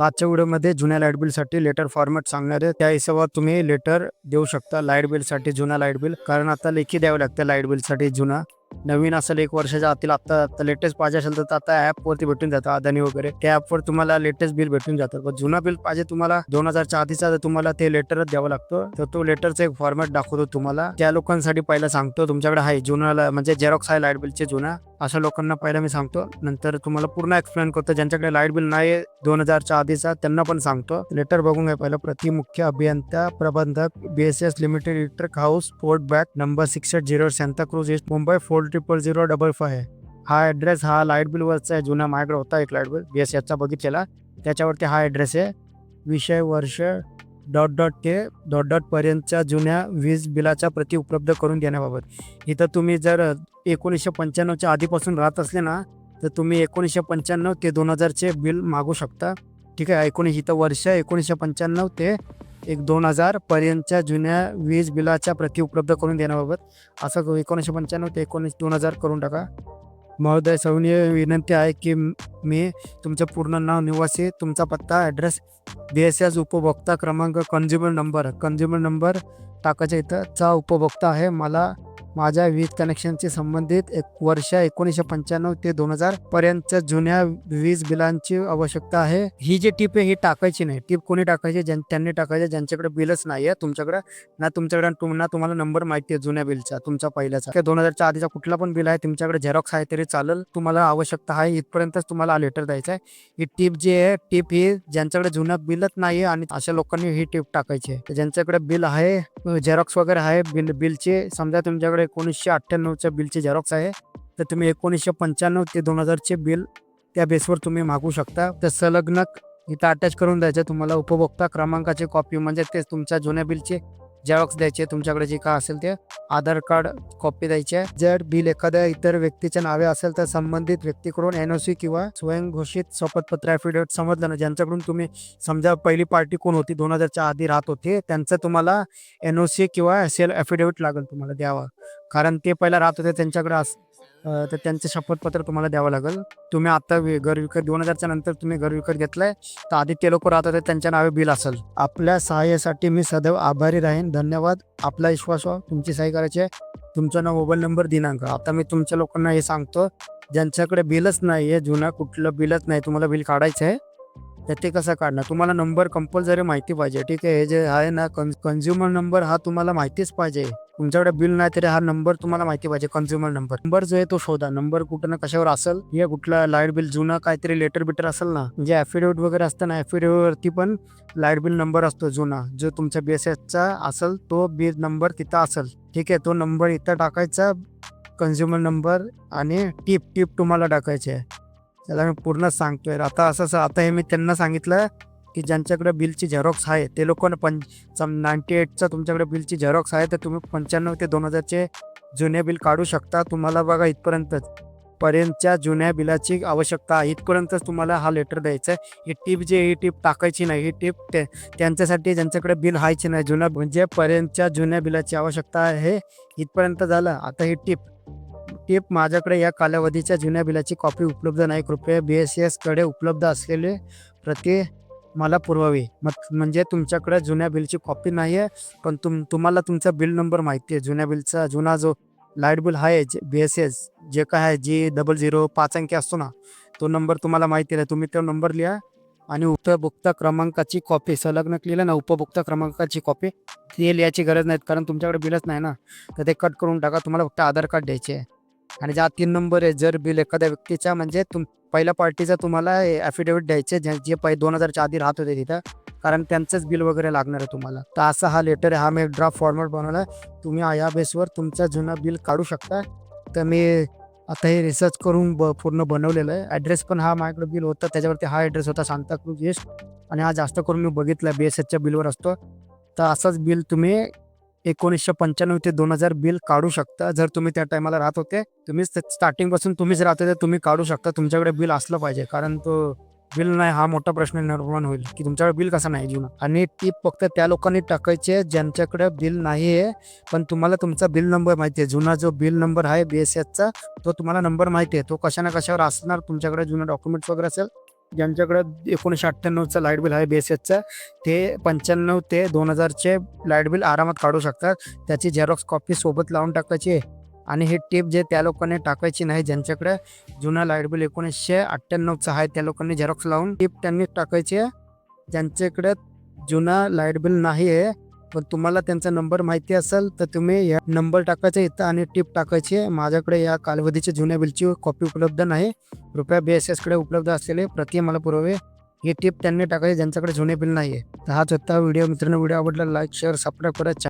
आजच्या व्हिडिओमध्ये जुन्या लाइट बिलसाठी लेटर फॉर्मॅट सांगणार आहे. त्या हिशोबात तुम्ही लेटर देऊ शकता लाइट बिलसाठी जुना लाइट बिल. कारण आता लेखी द्यावं लागतं लाइट बिलसाठी जुना. नवीन असेल एक वर्षाच्या आतील आता आता लेटेस्ट पाहिजे असेल तर आता ॲपवरती भेटून जातं अदानी वगैरे. त्या ॲपवर तुम्हाला लेटेस्ट बिल भेटून जातं. पण जुना बिल पाहिजे तुम्हाला दोन हजारच्या आधीचा तर तुम्हाला ते लेटरच द्यावं लागतं. तर तो लेटरचा एक फॉर्मॅट दाखवतो तुम्हाला. त्या लोकांसाठी पहिला सांगतो तुमच्याकडे आहे जुनाला म्हणजे झेरॉक्स आहे लाइट बिलचे जुना. अशा लोकांना पहिला मी सांगतो. नंतर तुम्हाला पूर्ण एक्सप्लेन करतो. ज्यांच्याकडे लाइट बिल नाही दोन हजारच्या आधीचा त्यांना पण सांगतो. लेटर बघून घ्या पहिलं. प्रति मुख्य अभियंता प्रबंधक BSS limited electric house port back number six eight zero Santacruz east Mumbai four triple zero double five हा ॲड्रेस हा लाइट बिलवरचा आहे जुना माझ्याकडे होता एक लाइट बिल बी एस एसचा बघितलेला. त्याच्यावरती हा ॲड्रेस आहे. विषय वर्ष डॉट डॉट ते डॉट डॉटपर्यंतच्या जुन्या वीज बिलाच्या प्रती उपलब्ध करून देण्याबाबत. इथं तुम्ही जर एकोणीसशे पंच्याण्णवच्या आधीपासून राहत असले ना तर तुम्ही एकोणीसशे पंच्याण्णव ते दोन हजारचे बिल मागू शकता. ठीक आहे एकोणीस इथं वर्ष एकोणीसशे पंच्याण्णव ते एक दोन हजार पर्यंतच्या जुन्या वीज बिलाच्या प्रती उपलब्ध करून देण्याबाबत असं एकोणीसशे पंच्याण्णव ते एकोणीस दोन हजार करून टाका. महोदय सवनीय विनंती आहे की मी तुमचं पूर्ण नाव निवासी तुमचा पत्ता ॲड्रेस बी एस एस उपभोक्ता क्रमांक कन्झ्युमर नंबर कन्झ्युमर नंबर टाकायच्या इथं चा उपभोक्ता आहे. मला माझ्या वीज कनेक्शनशी संबंधित एक वर्ष एकोणीसशे पंच्याण्णव ते दोन हजार पर्यंतच्या जुन्या वीज बिलांची आवश्यकता आहे. ही जी टीप आहे ही टाकायची नाही. टीप कोणी टाकायची? ज्यां त्यांनी टाकायचे ज्यांच्याकडे बिलच नाही आहे तुमच्याकडे ना तुमच्याकडे ना तुम्हाला नंबर माहिती आहे जुन्या बिलचा तुमचा पहिल्याचा. किंवा दोन हजारच्या आधीचा कुठला पण बिल आहे तुमच्याकडे झेरॉक्स आहे तरी चालेल. तुम्हाला आवश्यकता आहे इथपर्यंतच तुम्हाला लेटर द्यायचं आहे. ही टीप जी आहे टीप ही ज्यांच्याकडे जुनं बिलच नाही आणि अशा लोकांनी ही टीप टाकायची आहे. तर ज्यांच्याकडे बिल आहे झेरॉक्स वगैरे आहे बिल बिलचे समजा तुमच्याकडे एकोणीसशे अठ्ठ्याण्णवच्या बिलचे झेरॉक्स आहे. तर तुम्ही एकोणीसशे पंच्याण्णव ते दोन हजारचे बिल त्या बेसवर तुम्ही मागू शकता. तर संलग्नक इथं अटॅच करून द्यायचं. तुम्हाला उपभोक्ता क्रमांकाची कॉपी म्हणजे तेच तुमच्या जुन्या बिलचे झेरॉक्स द्यायचे तुमच्याकडे जे काय असेल ते आधार कार्ड कॉपी द्यायची. आहे जर बिल एखाद्या इतर व्यक्तीच्या नावे असेल तर संबंधित व्यक्तीकडून एनओसी किंवा स्वयंघोषित शपथपत्र ॲफिडेविट समजलं ना? ज्यांच्याकडून तुम्ही समजा पहिली पार्टी कोण होती दोन हजारच्या आधी राहत होते त्यांचं तुम्हाला एनओसी किंवा सेल ॲफिडेविट लागेल तुम्हाला द्यावा. कारण ते पहिला राहत होते त्यांच्याकडे अस तर त्यांचं शपथपत्र तुम्हाला द्यावं लागेल. तुम्ही आता घर विकत दोन हजारच्या नंतर तुम्ही घर विकत घेतलंय तर आधी ते लोक राहतात त्यांच्या नावे बिल असेल. आपल्या सहाय्यासाठी मी सदैव आभारी राहीन. धन्यवाद. आपला विश्वास व्हा. तुमची सहाय्य करायची आहे. तुमचा नाव मोबाईल नंबर दिनांक. आता मी तुमच्या लोकांना हे सांगतो. ज्यांच्याकडे बिलच नाही आहे जुना कुठलं बिलच नाही तुम्हाला बिल काढायचं आहे तर ते कसं काढणार? तुम्हाला नंबर कंपल्सरी माहिती पाहिजे. ठीक आहे? हे जे आहे ना कन्झ्युमर नंबर हा तुम्हाला माहितीच पाहिजे. तुमच्याकडे बिल नाही तरी हा नंबर तुम्हाला माहिती पाहिजे कन्झ्युमर नंबर नंबर जो आहे तो शोधा. नंबर कुठं ना कशावर असेल हे कुठला लाइट बिल जुना काहीतरी लेटर बिटर असेल ना जे ॲफिडेविट वगैरे असतं ना affidavit पण लाइट बिल नंबर असतो जुना. जो तुमच्या बी एस एसचा असेल तो बिल नंबर तिथं असेल. ठीक आहे तो नंबर इथं टाकायचा कन्झ्युमर नंबर आणि टीप टीप तुम्हाला टाकायची आहे. त्याला मी पूर्ण सांगतोय. आता असं असं- आता हे मी त्यांना सांगितलं की ज्यांच्याकडे बिलची झेरॉक्स आहे ते लोक पंच नाईन्टी एटचा तुमच्याकडे बिलची झेरॉक्स आहे तर तुम्ही पंच्याण्णव ते दोन हजारचे जुने बिल काढू शकता. तुम्हाला बघा इथपर्यंतच पर्यंतच्या जुन्या बिलाची आवश्यकता आहे. इथपर्यंतच तुम्हाला हा लेटर द्यायचा आहे. ही टीप जी ही टीप टाकायची नाही. ही टीप ते त्यांच्यासाठी ज्यांच्याकडे बिल व्हायचे नाही जुन्या म्हणजे पर्यंतच्या जुन्या बिलाची आवश्यकता आहे. इथपर्यंत झालं. आता ही टीप टीप माझ्याकडे या कालावधीच्या जुन्या बिलाची कॉपी उपलब्ध नाही. कृपया बी एस एसकडे उपलब्ध असलेले प्रति मला पुरवावी. मग म्हणजे तुमच्याकडे जुन्या बिलची कॉपी नाही आहे पण तुम तुम्हाला तुमचा बिल नंबर माहिती आहे. जुन्या बिलचा जुना जो लाइट बिल आहे बी एस एस जे काय आहे जी डबल झिरो पाच अंकी असतो ना तो नंबर तुम्हाला माहिती आहे तुम्ही तो नंबर लिहा आणि उपभोक्ता क्रमांकाची कॉपी संलग्न लिहिलं ना उपभोक्ता क्रमांकाची कॉपी ती लिहायची गरज नाही कारण तुमच्याकडे बिलच नाही ना. तर ते कट करून टाका तुम्हाला फक्त आधार कार्ड द्यायचे आहे. आणि ज्या तीन नंबर आहे जर बिल एखाद्या व्यक्तीच्या म्हणजे तुम पहिल्या पार्टीचा तुम्हाला ॲफिडेविट द्यायचे जे जे पै दोन हजारच्या आधी राहत होते तिथं कारण त्यांचंच बिल वगैरे लागणार आहे तुम्हाला. तर असा हा लेटर आहे हा मी ड्राफ्ट फॉर्मॅट बनवला तुम्ही या बेसवर तुमचं जुनं बिल काढू शकता. तर मी आता हे रिसर्च करून ब पूर्ण बनवलेलं आहे. ॲड्रेस पण हा माझ्याकडे बिल होता त्याच्यावरती हा ॲड्रेस होता सांताक्रूज ईस्ट आणि हा जास्त करून मी बघितला बी एस एचच्या बिलवर असतो. तर असंच बिल तुम्ही एकोणीसशे पंच्याण्णव ते दोन हजार बिल काढू शकता. जर तुम्ही त्या टायमाला राहत होते तुम्ही स्टार्टिंगपासून तुम्हीच राहत होते तुम्ही काढू शकता. तुमच्याकडे बिल असलं पाहिजे. कारण तो बिल नाही हा मोठा प्रश्न निर्माण होईल. की तुमच्याकडे बिल कसं नाही जीवन? आणि टीप फक्त त्या लोकांनी टाकायचे ज्यांच्याकडे बिल नाही आहे. पण तुम्हाला तुमचा बिल नंबर माहिती आहे. जुना जो बिल नंबर आहे बी एस एसचा तो तुम्हाला नंबर माहिती आहे. तो कशा ना कशावर असणार तुमच्याकडे जुना डॉक्युमेंट्स वगैरे असेल ज्यांच्याकडे एकोणीसशे अठ्ठ्याण्णवचं लाइट बिल आहे बी एस एसचं ते पंच्याण्णव ते दोन हजारचे लाइट बिल आरामात काढू शकतात. त्याची झेरॉक्स कॉपी सोबत लावून टाकायची आहे. आणि हे टिप जे त्या लोकांनी टाकायची नाही ज्यांच्याकडे जुना लाइट बिल एकोणीसशे अठ्ठ्याण्णवचं आहे त्या लोकांनी झेरॉक्स लावून टिप त्यांनी टाकायची आहे. ज्यांच्याकडे जुना लाइट बिल नाही आहे पण तुम्हाला त्यांचा नंबर माहिती असेल तर तुम्ही या नंबर टाकायचा इथं आणि टिप टाकायची आहे. माझ्याकडे या कालावधीच्या जुन्या बिलची कॉपी उपलब्ध नाही. कृपया बी एस एसकडे उपलब्ध असलेले प्रति मला पुरावे ही टिप त्यांनी टाकायची ज्यांच्याकडे जुने बिल नाही आहे तर हाच होता व्हिडिओ मित्रांनो व्हिडिओ आवडला लाईक शेअर सबस्क्राईब करा.